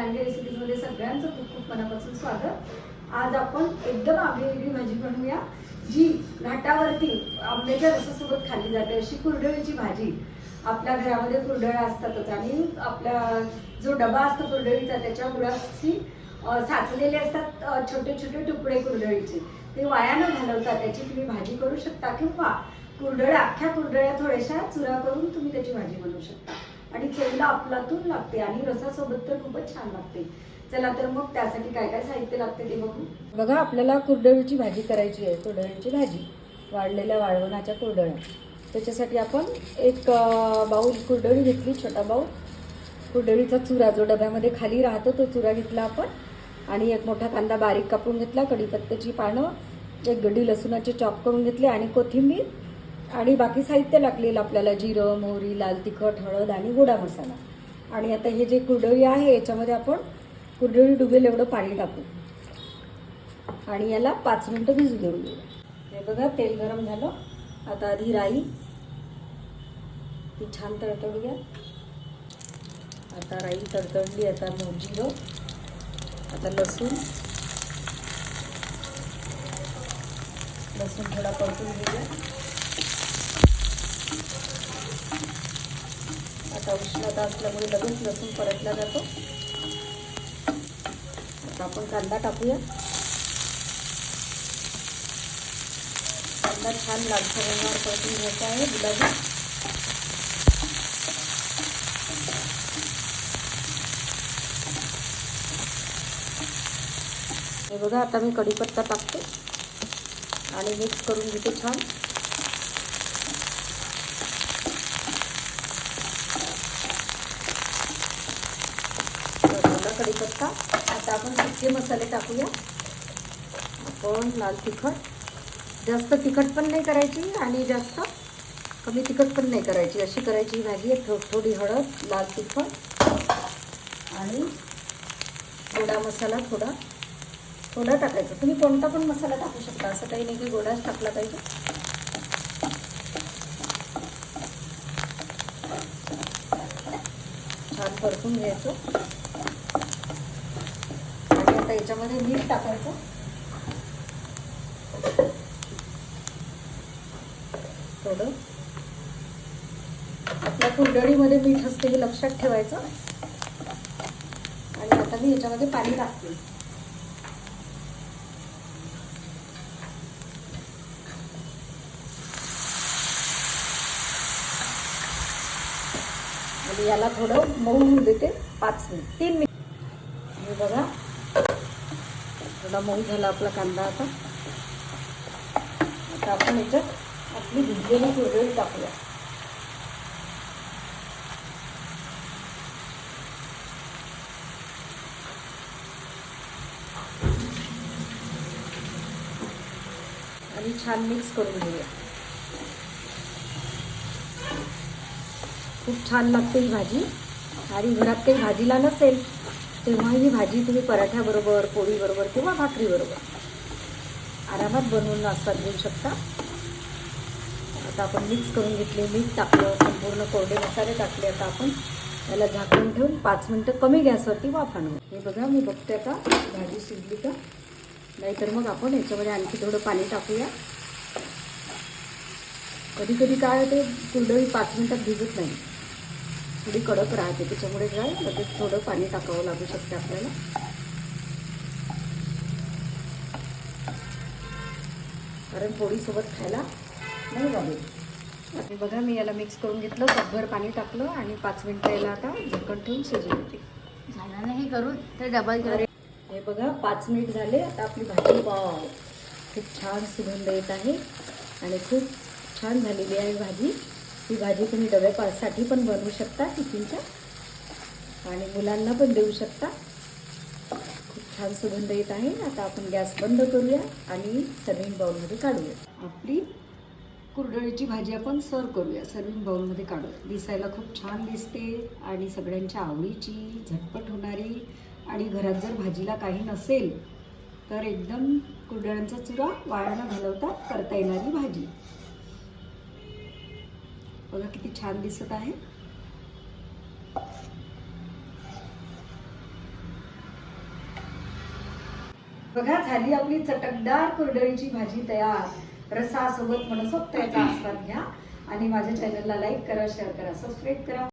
लांडगे रेसिपीजमध्ये सगळ्यांचं खूप खूप मनापासून स्वागत. आज आपण एकदम आगळी भाजी बनवूया जी घाटावरती आंब्याच्या रसासोबत खाल्ली जाते. अशी कुरडळीची भाजी. आपल्या घरामध्ये कुरडळ्या असतातच आणि आपला जो डबा असतो कुरडळीचा त्याच्या मुळाशी साचलेले असतात छोटे छोटे तुकडे कुरडळीचे ते वाया न घालवता त्याची तुम्ही भाजी करू शकता किंवा कुरडळ्या अख्ख्या कुरडळ्या थोड्याशा चुरा करून तुम्ही त्याची भाजी बनवू शकता. आणि चवीला आपलातून लागते आणि रसासोबत तर खूपच छान लागते. चला तर मग त्यासाठी काय काय साहित्य लागते ते बघू. बघा आपल्याला कुरडळीची भाजी करायची आहे. कुरडळीची भाजी वाढलेल्या वाळवणाच्या कुरडळ्या त्याच्यासाठी आपण एक बाऊल कुरडळी घेतली छोटा बाऊल कुरडळीचा चुरा जो डब्यामध्ये खाली राहतो तो चुरा घेतला आपण. आणि एक मोठा कांदा बारीक कापून घेतला कढीपत्त्याची पानं एक गडी लसूणाचे चॉप करून घेतले आणि कोथिंबीर आणि बाकी साहित्य लागलेलं आपल्याला जिरं मोहरी लाल तिखट हळद आणि गोडा मसाला. आणि आता हे जे कुरडळी आहे याच्यामध्ये आपण कुरडळी डुबेल एवढं पाणी टाकू. आणि याला पाच मिनटं भिजू देऊन देऊ. हे बघा तेल गरम झालं. आता आधी राई. ती छान तडतडूया आता राई तडतडली आता मग जिरं. आता लसूण. लसूण थोडा परतून घेऊया. आता उष्णता असल्यामुळे लगेच लसूण परतला जातो. आता आपण कांदा टाकूया. कांदा छान लालसर रंगावर परतून घ्यायचा आहे गुलाबी. हे बघा आता मी कढीपत्ता टाकते. आणि मिक्स करून घेते छान. ठेवला आता आपण सुके मसाले टाकूया. आपण लाल तिखट. जास्त तिखट पण नाही करायची आणि जास्त कमी तिखट पण नाही करायची. अशी करायची ही भाजी आहे थो थोडी हळद लाल तिखट. आणि गोडा मसाला थोडा थोडा टाकायचा. तुम्ही कोणता पण मसाला टाकू शकता. असं काही नाही की गोडाच टाकला पाहिजे. छान परतून घ्यायचं. आता याच्यामध्ये मीठ टाकायचं. थोडं. आपल्या कुरडळीमध्ये मीठ असते हे लक्षात ठेवायचं. आणि आता मी याच्यामध्ये पाणी टाकते. आणि याला थोडं मऊ देते पाच मिनिट. तीन मिनिट. हे बघा. थोडा मऊ झाला आपला कांदा आता. आता आपण याच्यात आपली भिजलेली कुरडई टाकूया. आणि छान मिक्स करून घेऊया. खूप छान लागते ही भाजी. आणि घरात काही भाजीला नसेल तेव्हा ही भाजी तुम्ही पराठ्याबरोबर पोळीबरोबर किंवा भाकरीबरोबर आरामात बनवून नाश्ता घेऊ शकता. आता आपण मिक्स करून घेतले मीठ टाकलं संपूर्ण कोरडे मसाले टाकले. आता आपण याला झाकून ठेवून पाच मिनटं कमी गॅसवरती आणू हे बघा मी बघते आता भाजी शिजली का? नाहीतर मग आपण याच्यामध्ये आणखी थोडं पाणी टाकूया. कधी कधी काय होते कुरडई पाच मिनटात भिजत नाही. थोडी कडक राहते त्याच्यामुळे काय लगेच थोडं पाणी टाकावं लागू शकते आपल्याला. कारण पोळीसोबत खायला नाही लागेल आता बघा मी याला मिक्स करून घेतलं कपभर पाणी टाकलं आणि पाच मिनटं याला आता झाकण ठेवून शिजू देते झालं नाही करून तर डबल अरे हे बघा पाच मिनिट झाले आता आपली भाजी वाव खूप छान सुगंध येत आहे आणि खूप छान झालेली आहे भाजी. ही भाजी तुम्ही डब्यासाठी पण बनवू शकता टिफिनच्या. आणि मुलांना पण देऊ शकता. खूप छान सुगंध येत आहे. आता आपण गॅस बंद करूया आणि सर्विंग बाउलमध्ये काढूया. आपली कुरडळीची भाजी आपण सर्व करूया. सर्विंग बाउलमध्ये काढूया. दिसायला खूप छान दिसते आणि सगळ्यांच्या आवडीची झटपट होणारी. आणि घरात जर भाजीला काही नसेल तर एकदम कुरडळ्यांचा चुरा वाया घालवता करता येणारी भाजी. बघा किती छान दिसत आहे. बघा झाली आपली चटकदार कोरडळीची भाजी तयार. रसासोबत मनसोक्त याचा आस्वाद घ्या. आणि माझ्या चॅनलला लाईक करा शेअर करा सबस्क्राईब करा.